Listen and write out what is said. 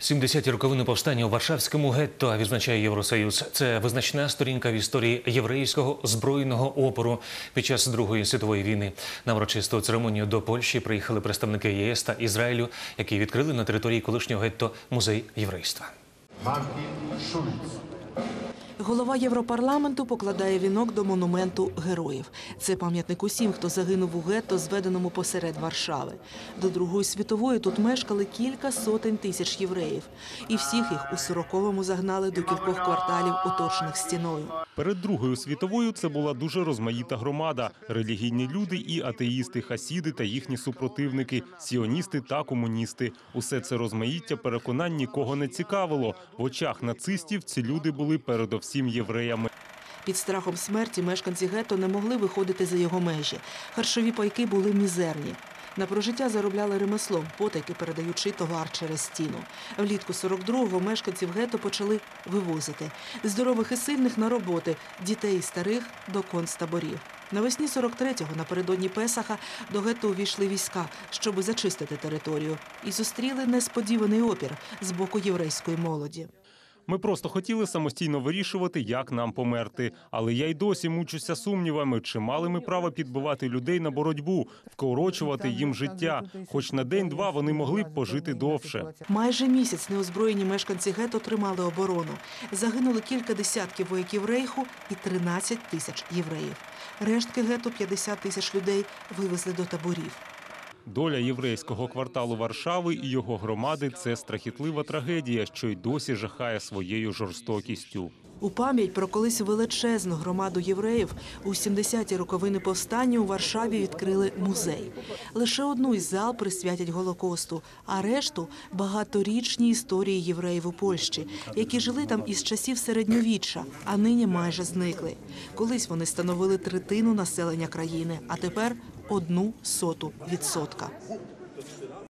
70-ті роковини повстання у Варшавському гетто відзначає Євросоюз. Це визначна сторінка в історії єврейського збройного опору під час Другої світової війни. На врочисту церемонію до Польщі приїхали представники ЄС та Ізраїлю, які відкрили на території колишнього гетто музей єврейства. Мартін Schulz. Голова Європарламенту покладає вінок до монументу героїв. Це пам'ятник усім, хто загинув у гетто, зведеному посеред Варшави. До Другої світової тут мешкали кілька сотень тисяч євреїв. І всіх їх у 40-му загнали до кількох кварталів, оточених стіною. Перед Другою світовою це була дуже розмаїта громада: релігійні люди і атеїсти, хасіди та їхні супротивники, сіоністи та комуністи. Усе це розмаїття переконань нікого не цікавило. В очах нацистів ці люди були передовсім євреями. Під страхом смерті мешканці гетто не могли виходити за його межі. Харчові пайки були мізерні. На прожиття заробляли ремеслом, потайки передаючи товар через стіну. Влітку 42-го мешканців гетто почали вивозити здорових і сильних на роботи, дітей і старих до концтаборів. Навесні 43-го, напередодні Песаха, до гетто увійшли війська, щоб зачистити територію, і зустріли несподіваний опір з боку єврейської молоді. Ми просто хотіли самостійно вирішувати, як нам померти. Але я й досі мучуся сумнівами, чи мали ми право підбивати людей на боротьбу, вкорочувати їм життя. Хоч на день-два вони могли б пожити довше. Майже місяць неозброєні мешканці гетто тримали оборону. Загинули кілька десятків вояків рейху і 13 тисяч євреїв. Рештки гетто 50 тисяч людей вивезли до таборів. Доля єврейського кварталу Варшави і його громади це страхітлива трагедія, що й досі жахає своєю жорстокістю. У пам'ять про колись величезну громаду євреїв у 70-ті роковини повстання у Варшаві відкрили музей. Лише одну із зал присвятять Голокосту, а решту багаторічні історії євреїв у Польщі, які жили там із часів середньовіччя, а нині майже зникли. Колись вони становили третину населення країни, а тепер одну соту відсотка.